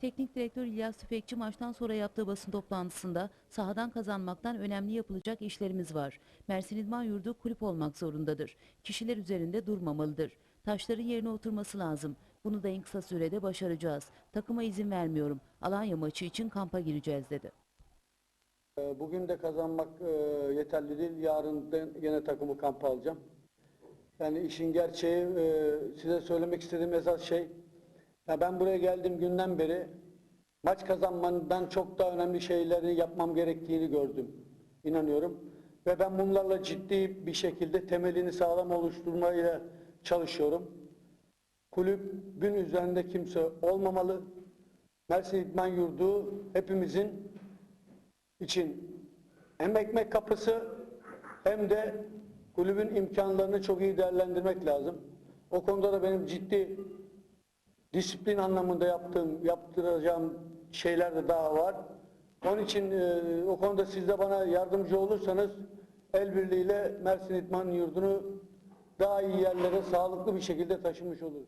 Teknik direktör İlyas Tüfekçi maçtan sonra yaptığı basın toplantısında sahadan kazanmaktan önemli yapılacak işlerimiz var. Mersin İdman Yurdu kulüp olmak zorundadır. Kişiler üzerinde durmamalıdır. Taşların yerine oturması lazım. Bunu da en kısa sürede başaracağız. Takıma izin vermiyorum. Alanya maçı için kampa gireceğiz dedi. Ee, Bugün de kazanmak e, yeterli değil. Yarın yine takımı kampa alacağım. Yani işin gerçeği e, size söylemek istediğim esas şey ya ben buraya geldiğim günden beri maç kazanmandan çok daha önemli şeyleri yapmam gerektiğini gördüm. İnanıyorum. Ve ben bunlarla ciddi bir şekilde temelini sağlam oluşturmaya çalışıyorum. Kulübün üzerinde kimse olmamalı. Mersin İdman Yurdu hepimizin için hem ekmek kapısı hem de kulübün imkanlarını çok iyi değerlendirmek lazım. O konuda da benim ciddi disiplin anlamında yaptığım, yaptıracağım şeyler de daha var. Onun için e, o konuda siz de bana yardımcı olursanız el birliğiyle Mersin İdman Yurdu'nu daha iyi yerlere sağlıklı bir şekilde taşımış oluruz.